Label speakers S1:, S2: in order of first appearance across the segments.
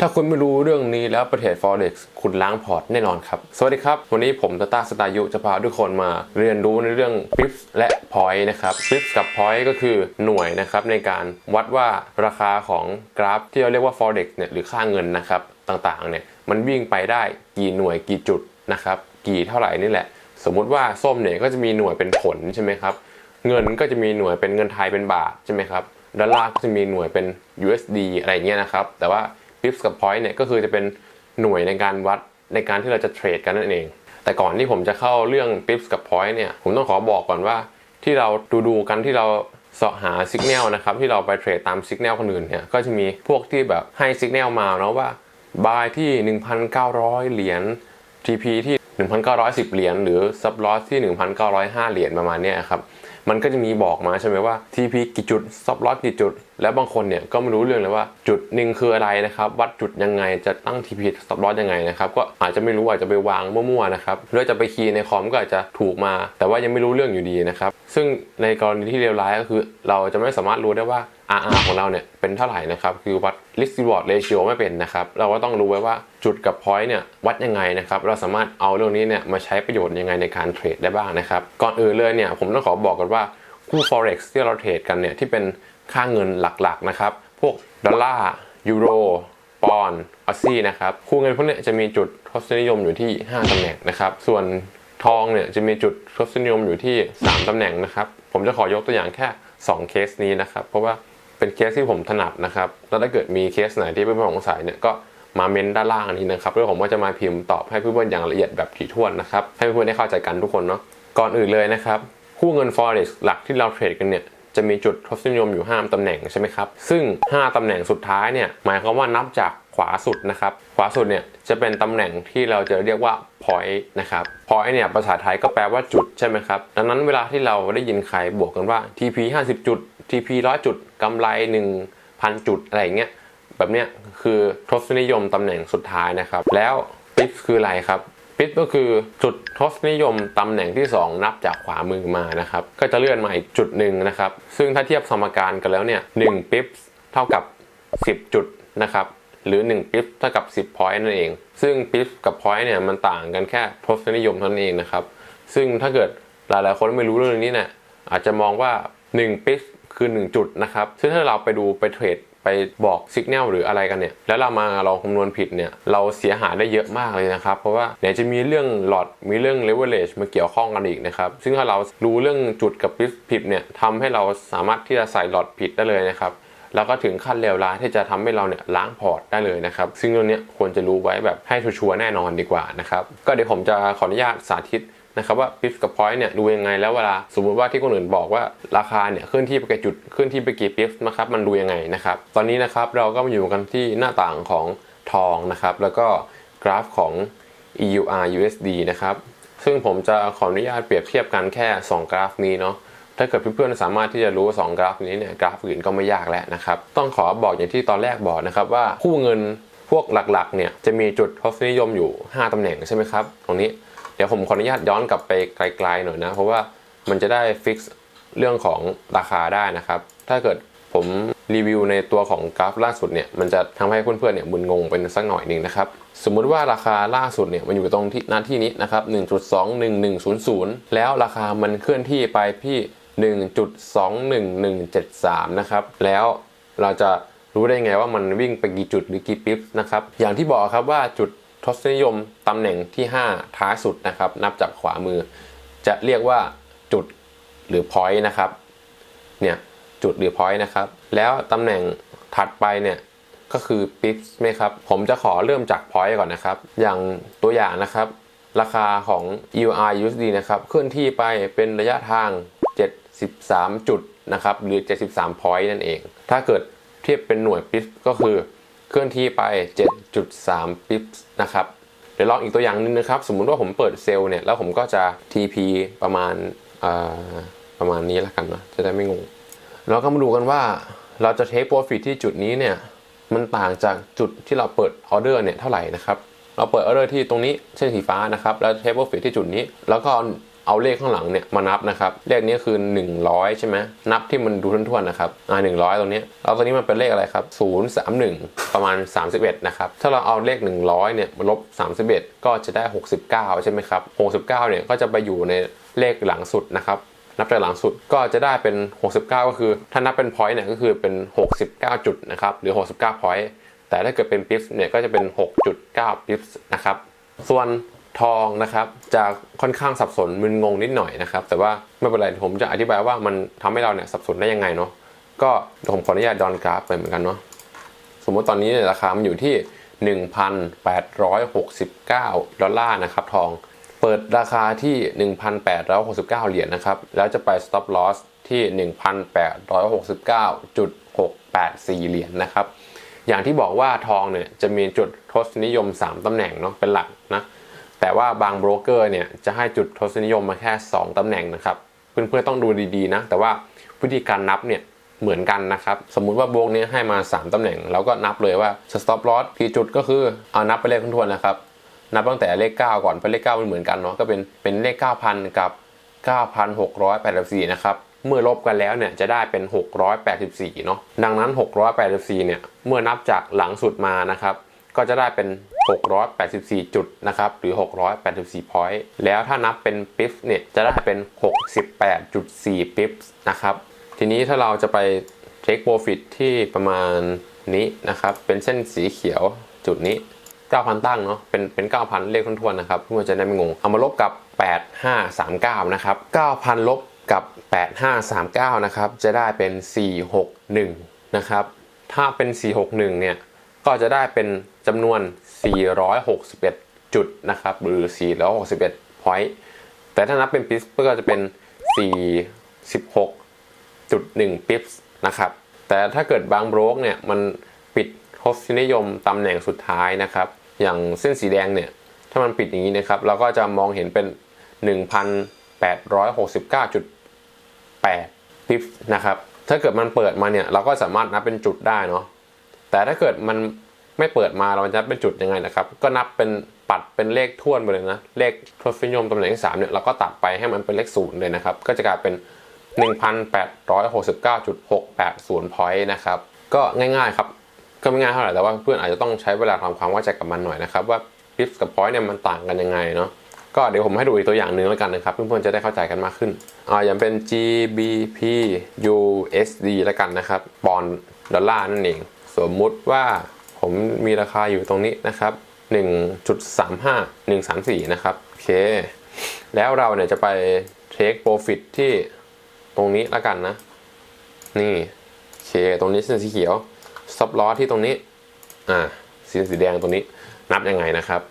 S1: ถ้าคุณไม่รู้เรื่องนี้แล้วประเทศ Forex คุณล้างพอร์ตแน่นอนครับ สวัสดีครับ วันนี้ผมตาตาสตายุจะพาทุกคนมาเรียนรู้ในเรื่อง Pips และ Point นะครับ Pips กับ Point ก็คือหน่วยนะครับในการวัดว่าราคาของกราฟที่เราเรียกว่า Forex เนี่ยหรือค่าเงินนะครับต่างๆเนี่ยมันวิ่งไปได้กี่หน่วยกี่จุดนะครับกี่เท่าไหร่นี่แหละ สมมุติว่าส้มเนี่ยก็จะมีหน่วยเป็นผลใช่ไหมครับเงินก็จะมีหน่วยเป็นเงินไทยเป็นบาทใช่ไหมครับดอลลาร์ก็จะมีหน่วยเป็น USD อะไรเงี้ยนะครับแต่ว่า Pips กับ Point เนี่ยก็คือจะเป็นหน่วยในการวัดในการที่เราจะเทรดกันนั่นเอง แต่ก่อนที่ผมจะเข้าเรื่อง Pips กับ Point เนี่ยผมต้องขอบอกก่อนว่าที่เราดูดูกันที่เราเสาะหาสัญญาณนะครับที่เราไปเทรดตามสัญญาณคนอื่นเนี่ยก็จะมีพวกที่แบบให้สัญญาณมาเนาะว่าบายที่ 1,900 เหรียญ TP ที่ 1,910 เหรียญหรือ sub loss ที่ 1,905 เหรียญประมาณนี้ครับ มันก็จะมีบอกมาใช่ไหมว่า TP กี่จุด sub loss กี่จุด แล้วบางคนเนี่ยก็ไม่รู้เรื่องเลยว่าจุดหนึ่งคืออะไรนะครับ วัดจุดยังไงจะตั้ง TP sub loss ยังไงนะครับก็อาจจะไม่รู้อาจจะไปวางมั่วๆนะครับหรือจะไปคีย์ในคอมก็อาจจะถูกมา แต่ว่ายังไม่รู้เรื่องอยู่ดีนะครับซึ่งในกรณีที่เลวร้ายก็คือ เราจะไม่สามารถรู้ได้ว่า RR ของเราเนี่ยเป็นเท่าไหร่นะครับคือวัด risk reward ratio ไม่เป็นนะครับเราก็ต้องรู้ไว้ว่าจุดกับ point เนี่ยวัดยังไงนะครับเราสามารถเอาเรื่องนี้เนี่ยมาใช้ประโยชน์ยังไงในการเทรดได้บ้างนะครับก่อนอื่นเลยเนี่ยผมต้องขอบอกกันว่าคู่ forex ที่เราเทรดกันเนี่ยที่เป็น ค่าเงินหลักๆนะครับ พวกดอลลาร์ยูโรปอนด์ออซซี่นะครับ คู่เงินพวกเนี้ยจะมีจุดทศนิยมอยู่ที่ 5ตำแหน่งนะครับ ส่วนทองเนี่ยจะมีจุดทศนิยมอยู่ที่ 3ตำแหน่งนะครับ ผมจะขอยกตัวอย่างแค่ 2 เคสนี้นะครับ เพราะว่าเป็นเคสที่ผมถนัดนะครับ แล้วถ้าเกิดมีเคสไหนที่เพื่อนๆสงสัยเนี่ยก็มาเมนด้านล่างนี้นะครับแล้วผมก็จะมาพิมพ์ตอบให้เพื่อนๆอย่างละเอียดแบบถี่ถ้วนนะครับ ให้เพื่อนๆได้เข้าใจกันทุกคนเนาะ ก่อนอื่นเลยนะครับ คู่เงิน forex หลักที่เราเทรดกันเนี่ย จะมีจุดทศนิยมอยู่ 5ตำแหน่งใช่ไหมครับ ซึ่ง 5ตำแหน่งสุดท้ายเนี่ยหมายความว่านับจากขวาสุดนะครับ ขวาสุดเนี่ยจะเป็นตำแหน่งที่เราจะเรียกว่า point นะครับ point เนี่ยภาษาไทยก็แปลว่าจุดใช่ไหมครับ ดังนั้นเวลาที่เราได้ยินใครบวกกันว่า TP 50 จุด TP 100 จุดกำไร 1,000 จุดอะไรอย่างเงี้ยแบบเนี้ยคือทศนิยมตำแหน่งสุดท้ายนะครับ แล้ว Pips คืออะไรครับ ปิดก็คือจุดทศนิยมตำแหน่งที่ 2 นับจากขวามือมานะครับ ก็จะเลื่อนมาอีกจุดหนึ่งนะครับ ซึ่งถ้าเทียบสมการกันแล้วเนี่ย1ปิปเท่ากับ 10 จุดนะครับ หรือ 1 ปิปเท่ากับ 10 point นั่นเอง ซึ่งปิปกับ point เนี่ยมันต่างกันแค่ทศนิยมเท่านั้นเองนะครับ ซึ่งถ้าเกิดหลายๆคนไม่รู้เรื่องนี้เนี่ยอาจจะมองว่า 1 ปิปคือ 1 จุดนะครับ ซึ่งถ้าเราไปดูไปเทรด ไปบอกสัญญาณหรืออะไรกันเนี่ยแล้วเรามาลองคำนวณผิดเนี่ยเราเสียหายได้เยอะมากเลยนะครับ เพราะว่าเดี๋ยวจะมีเรื่องหลอดมีเรื่อง leverage มาเกี่ยวข้องกันอีกนะครับ ซึ่งถ้าเรารู้เรื่องจุดกับผิดเนี่ยทำให้เราสามารถที่จะใส่หลอดผิดได้เลยนะครับแล้วก็ถึงขั้นเลวร้ายที่จะทำให้เราเนี่ยล้างพอร์ตได้เลยนะครับ ซึ่งเรื่องนี้ควรจะรู้ไว้แบบให้ชัวร์แน่นอนดีกว่านะครับ ก็เดี๋ยวผมจะขออนุญาตสาธิต นะครับว่า p i p กับ point เนี่ยดูยังไงแล้วเวลาสมมุติว่าที่คนอื่นบอกว่าราคาเนี่ยเคลื่อนที่ไปกี่จุดเคลื่อนที่ไปกี่ p i p นะครับมันดูยังไงนะครับตอนนี้นะครับเราก็มาอยู่กันที่หน้าต่างของทองนะครับแล้วก็กราฟของ EUR USD นะครับซึ่งผมจะขออนุญาตเปรียบเทียบกันแค่ 2 กราฟนี้เนาะถ้าเกิดเพื่อนๆสามารถที่จะรู้ว่า2กราฟนี้เนี่ยกราฟอื่นก็ไม่ยากแล้วนะครับ ต้องขอบอกอย่างที่ตอนแรกบอกนะครับว่าคู่เงินพวกหลักๆเนี่ยจะมีจุดทศนิยมอยู่ 5ตำแหน่งใช่ไหมครับ ตรงนี้ เดี๋ยวผมขออนุญาตย้อนกลับไปไกลๆหน่อยนะ เพราะว่ามันจะได้ฟิกซ์เรื่องของราคาได้นะครับ ถ้าเกิดผมรีวิวในตัวของกราฟล่าสุดเนี่ยมันจะทำให้เพื่อนๆเนี่ยมึนงงเป็นสักหน่อยหนึ่งนะครับ สมมุติว่าราคาล่าสุดเนี่ยมันอยู่ตรงที่หน้าที่นี้นะครับ 1.21100 แล้วราคามันเคลื่อนที่ไปที่ 1.21173 นะครับ แล้วเราจะรู้ได้ไงว่ามันวิ่งไปกี่จุดหรือกี่ปิ๊บนะครับ อย่างที่บอกครับว่าจุด ทศนิยมตำแหน่งที่ 5 ท้ายสุดนะครับ นับจากขวามือ จะเรียกว่าจุดหรือ point นะครับเนี่ยจุดหรือ point นะครับ แล้วตำแหน่งถัดไปเนี่ยก็คือ pips ไหมครับ ผมจะขอเริ่มจาก point ก่อนนะครับ อย่างตัวอย่างนะครับ ราคาของ EUR USD นะครับเคลื่อนที่ไปเป็นระยะทาง 73 จุดนะครับหรือ 73 point นั่นเอง ถ้าเกิดเทียบเป็นหน่วย pips ก็คือ เคลื่อนที่ไป 7.3 pips นะครับ เดี๋ยวลองอีกตัวอย่างหนึงนะครับ สมมุติว่าผมเปิดเซลล์เนี่ย แล้วผมก็จะ TP ประมาณประมาณนี้ล้วกันนะจะได้ไม่งง เราก็มาดูกันว่าเราจะเทคโปรฟิตที่จุดนี้เนี่ย มันต่างจากจุดที่เราเปิดออเดอร์เนี่ยเท่าไหร่นะครับ เราเปิดออเดอร์ที่ตรงนี้เส้นสีฟ้านะครับ แล้วเทคโปรฟิตที่จุดนี้ แล้วก็ เอาเลขข้างหลังเนี่ยมานับนะครับเลขนี้คือ 100 ใช่ไหมนับที่มันดูทั่วๆนะครับอ่า100ตรงนี้แล้วตรงนี้มันเป็นเลขอะไรครับ031ประมาณ 31นะครับถ้าเราเอาเลข 100เนี่ยมาลบ 31 ก็จะได้ 69 ใช่ไหไหมครับ69เนี่ยก็จะไปอยู่ในเลขหลังสุดนะครับนับจากหลังสุดก็จะได้เป็น 69 ก็คือ ถ้านับเป็น point เนี่ยก็คือเป็น 69 จุดนะครับหรือ 69 point แต่ถ้าเกิดเป็น pips เนี่ยก็จะเป็น 6.9 pips นะครับส่วน ทองนะครับ จะค่อนข้างสับสนมึนงงนิดหน่อยนะครับ แต่ว่าไม่เป็นไรผมจะอธิบายว่ามันทำให้เราเนี่ยสับสนได้ยังไงเนาะก็ผมขออนุญาตดอนกราฟไปเหมือนกันเนาะสมมติตอนนี้เนี่ยราคามันอยู่ที่ 1,869 ดอลลาร์นะครับทองเปิดราคาที่ 1,869 เหรียญนะครับ แล้วจะไป stop loss ที่ 1,869.684 เหรียญนะครับ อย่างที่บอกว่าทองเนี่ยจะมีจุดทศนิยม 3 ตำแหน่งเนาะเป็นหลักนะ แต่ว่าบางโบรกเกอร์เนี่ยจะให้จุดทศนิยมมาแค่ 2 ตำแหน่งนะครับ เพื่อนๆต้องดูดีๆนะ แต่ว่าวิธีการนับเนี่ยเหมือนกันนะครับ สมมุติว่าโบรกนี้ให้มา 3 ตำแหน่ง เราก็นับเลยว่า stop loss กี่จุดก็คือเอานับไปเลขทวนๆนะครับ นับตั้งแต่เลข 9 ก่อนเพราะเลข 9 มันเหมือนกันเนาะก็เป็นเป็นเลข 9,000 กับ 9,684 นะครับเมื่อลบกันแล้วเนี่ยจะได้เป็น 684 เนาะดังนั้น 684 เนี่ยเมื่อนับจากหลังสุดมานะครับ ก็จะได้เป็น 684 จุดนะครับหรือ 684 point แล้วถ้านับเป็นปิฟเนี่ยจะได้เป็น 68.4 ปิฟนะครับทีนี้ถ้าเราจะไป take profit ที่ประมาณนี้นะครับเป็นเส้นสีเขียวจุดนี้ 9,000 ตั้งเนาะเป็นเป็น 9,000 เลขทวนๆนะครับเพื่อจะได้ไม่งง เอามาลบกับ 8539 นะครับ 9,000 ลบกับ 8539 นะครับ จะได้เป็น 461 นะครับ ถ้าเป็น 461 เนี่ย ก็จะได้เป็นจำนวน 461 จุดนะครับ หรือ 461 point แต่ถ้านับเป็นปิปก็จะเป็น 46.1ปิปนะครับ แต่ถ้าเกิดบางโบรกเนี่ย มันปิดทศนิยมตำแหน่งสุดท้ายนะครับ อย่างเส้นสีแดงเนี่ย ถ้ามันปิดอย่างนี้นะครับ เราก็จะมองเห็นเป็น 1,869.8ปิปนะครับ ถ้าเกิดมันเปิดมาเนี่ย เราก็สามารถนับเป็นจุดได้เนาะ แต่ถ้าเกิดมันไม่เปิดมาเราจะเป็นจุดยังไงนะครับ ก็นับเป็นปัดเป็นเลขท่วนไปเลยนะ เลขทศนิยมตำแหน่งที่3เนี่ยเราก็ตัดไปให้มันเป็นเลขศูนย์เลยนะครับ ก็จะกลายเป็น 1,869.680 point นะครับ ก็ง่ายๆครับก็ไม่ง่ายเท่าไหร่แต่ว่าเพื่อนอาจจะต้องใช้เวลาทำความเข้าใจกับมันหน่อยนะครับ ว่า pips กับ point เนี่ยมันต่างกันยังไงเนาะก็เดี๋ยวผมให้ดูอีกตัวอย่างหนึ่งแล้วกันนะครับ เพื่อนๆจะได้เข้าใจกันมากขึ้นอ่าอย่างเป็น GBP USD แล้วกันนะครับปอนดอลลาร์นั่นเอง สมมุติว่าผมมีราคาอยู่ตรงนี้นะครับ 1.35 134 นะครับ โอเค แล้วเราเนี่ยจะไป take profit ที่ตรงนี้แล้วกันนะ นี่ โอเค ตรงนี้เส้นสีเขียว stop loss ที่ตรงนี้ อ่าสีสีแดงตรงนี้ นับยังไงนะครับ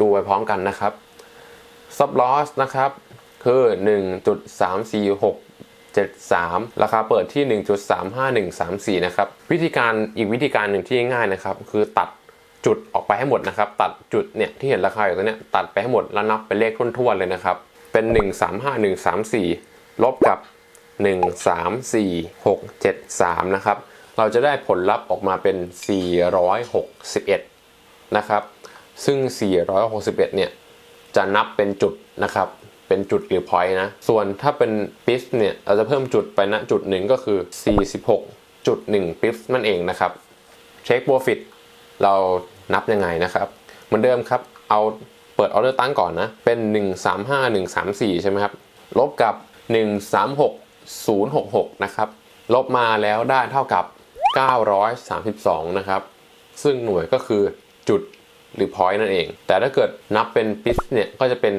S1: ดูไปพร้อมกันนะครับ stop loss นะครับ คือ 1.73 ราคาเปิดที่ 1.35134 นะครับ วิธีการอีกวิธีการหนึ่งที่ง่ายนะครับ คือตัดจุดออกไปให้หมดนะครับ ตัดจุดเนี่ยที่เห็นราคาอยู่ตรงเนี้ยตัดไปให้หมดแล้วนับเป็นเลขท้วนๆเลยนะครับ เป็น 135134 ลบกับ 134673 นะครับ เราจะได้ผลลัพธ์ออกมาเป็น 461 นะครับ ซึ่ง 461 เนี่ยจะนับเป็นจุดนะครับ เป็นจุดหรือ point นะ ส่วนถ้าเป็น pips เนี่ย เราจะเพิ่มจุดไปนะจุดหนึ่งก็คือ 46.1 pips นั่นเองนะครับ check profit เรานับยังไงนะครับ เหมือนเดิมครับ เอาเปิดออเดอร์ตั้งก่อนนะ เป็น 135134 ใช่ไหมครับ ลบกับ 136066 นะครับ ลบมาแล้วได้เท่ากับ 932 นะครับ ซึ่งหน่วยก็คือจุด หรือ point นั่นเอง แต่ถ้าเกิดนับเป็น pips เนี่ย ก็จะเป็น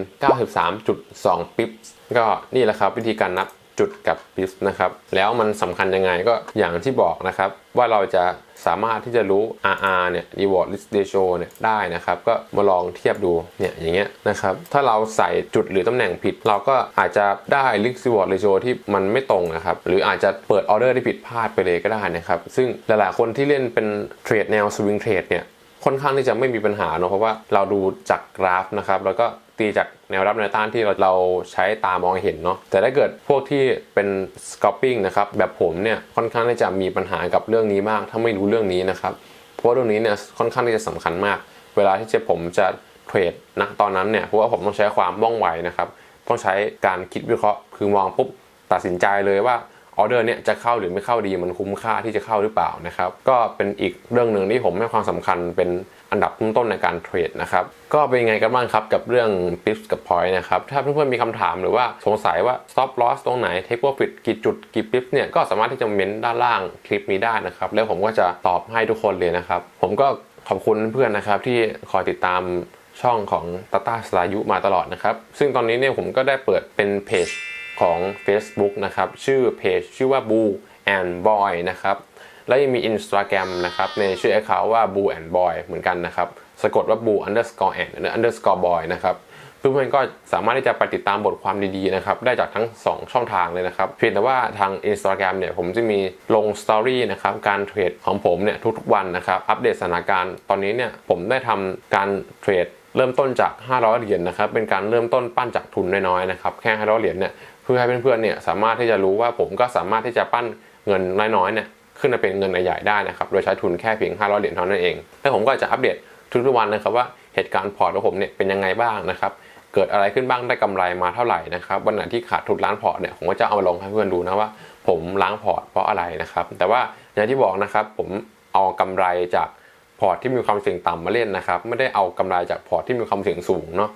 S1: 93.2 pips ก็นี่แหละครับวิธีการนับจุดกับ pips นะครับ แล้วมันสำคัญยังไงก็อย่างที่บอกนะครับ ว่าเราจะสามารถที่จะรู้ RR เนี่ย reward risk ratio เนี่ยได้นะครับ ก็มาลองเทียบดูเนี่ยอย่างเงี้ยนะครับ ถ้าเราใส่จุดหรือตำแหน่งผิด เราก็อาจจะได้ risk reward ratio ที่มันไม่ตรงนะครับ หรืออาจจะเปิดออเดอร์ที่ผิดพลาดไปเลยก็ได้นะครับ ซึ่งหลายๆคนที่เล่นเป็นเทรดแนว swing trade เนี่ย ค่อนข้างที่จะไม่มีปัญหาเนอะเพราะว่าเราดูจากกราฟนะครับแล้วก็ตีจากแนวรับแนวต้านที่เราเราใช้ตามองเห็นเนาะแต่ถ้าเกิดพวกที่เป็น scalping นะครับแบบผมเนี่ยค่อนข้างที่จะมีปัญหากับเรื่องนี้มาก ถ้าไม่รู้เรื่องนี้นะครับเพราะเรื่องนี้เนี่ยค่อนข้างที่จะสำคัญมาก เวลาที่จะผมจะเทรดนะตอนนั้นเนี่ยเพราะว่าผมต้องใช้ความว่องไวนะครับต้องใช้การคิดวิเคราะห์คือมองปุ๊บตัดสินใจเลยว่า ออเดอร์เนี่ยจะเข้าหรือไม่เข้าดีมันคุ้มค่าที่จะเข้าหรือเปล่านะครับก็เป็นอีกเรื่องหนึ่งที่ผมให้ความสำคัญเป็นอันดับต้นๆในการเทรดนะครับก็เป็นยังไงกันบ้างครับกับเรื่อง pips กับ point นะครับถ้าเพื่อนๆมีคำถามหรือว่าสงสัยว่า stop loss ตรงไหน take profit กี่จุดกี่ pips เนี่ยก็สามารถที่จะเม้นด้านล่างคลิปนี้ได้นะครับแล้วผมก็จะตอบให้ทุกคนเลยนะครับผมก็ขอบคุณเพื่อนๆนะครับที่คอยติดตามช่องของตาตาสลายุมาตลอดนะครับ ซึ่งตอนนี้เนี่ยผมก็ได้เปิดเป็นเพจ ของ Facebook นะครับ ชื่อเพจชื่อว่า Boo and Boy นะครับ แล้วยังมี Instagram นะครับ ในชื่อ account ว่า Boo and Boy เหมือนกันนะครับ สะกดว่า Boo underscore and underscore boy นะครับเพื่อนๆก็สามารถที่จะไปติดตามบทความดีๆนะครับได้จากทั้ง 2 ช่องทางเลยนะครับ เพียงแต่ว่าทาง Instagram เนี่ยผมจะมีลงสตอรี่นะครับการเทรดของผมเนี่ยทุกๆวันนะครับ อัปเดตสถานการณ์ตอนนี้เนี่ยผมได้ทำการเทรด เริ่มต้นจาก 500 เหรียญนะครับเป็นการเริ่มต้นปั้นจากทุนน้อยๆนะครับแค่ 500 เหรียญเนี่ยเพื่อให้เพื่อนๆเนี่ยสามารถที่จะรู้ว่าผมก็สามารถที่จะปั้นเงินน้อยๆเนี่ยขึ้นมาเป็นเงินใหญ่ๆได้นะครับโดยใช้ทุนแค่เพียง 500 เหรียญเท่านั้นเองและผมก็จะอัปเดตทุกๆวันนะครับว่าเหตุการณ์พอร์ตของผมเนี่ยเป็นยังไงบ้างนะครับเกิดอะไรขึ้นบ้างได้กำไรมาเท่าไหร่นะครับวันไหนที่ขาดทุนล้านพอร์ตเนี่ยผมก็จะเอามาลงให้เพื่อนดูนะว่า ผมล้างพอร์ตเพราะอะไรนะครับแต่ว่าอย่างที่บอกนะครับผมเอากำไรจาก พอร์ตที่มีความเสี่ยงต่ำมาเล่นนะครับ ไม่ได้เอากำไรจากพอร์ตที่มีความเสี่ยงสูงเนาะ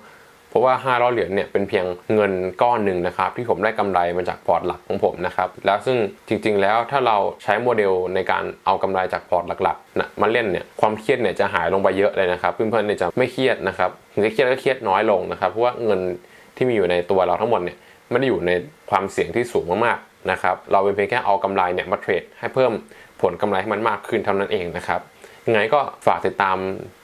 S1: เพราะว่า 500 เหรียญเนี่ยเป็นเพียงเงินก้อนหนึ่งนะครับ ที่ผมได้กำไรมาจากพอร์ตหลักของผมนะครับ แล้วซึ่งจริงๆแล้วถ้าเราใช้โมเดลในการเอากำไรจากพอร์ตหลักๆนะมาเล่นเนี่ยความเครียดเนี่ยจะหายลงไปเยอะเลยนะครับ เพื่อนๆเนี่ยจะไม่เครียดนะครับถึงจะเครียดก็เครียดน้อยลงนะครับ เพราะว่าเงินที่มีอยู่ในตัวเราทั้งหมดเนี่ยไม่ได้อยู่ในความเสี่ยงที่สูงมากๆนะครับ เราเป็นเพียงแค่เอากำไรเนี่ยมาเทรดให้เพิ่มผลกำไรให้มันมากขึ้นเท่านั้นเองนะครับ ยังไงก็ฝากติดตาม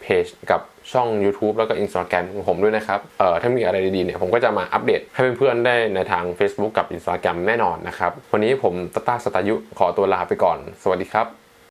S1: เพจกับช่อง YouTube แล้วก็ Instagram ของผมด้วยนะครับ เอ่อ ถ้ามีอะไรดีๆ เนี่ย ผมก็จะมาอัปเดตให้เพื่อนๆ ได้ในทาง Facebook กับ Instagram แน่นอนนะครับ วันนี้ผมตาตาสตายุขอตัวลาไปก่อน สวัสดีครับ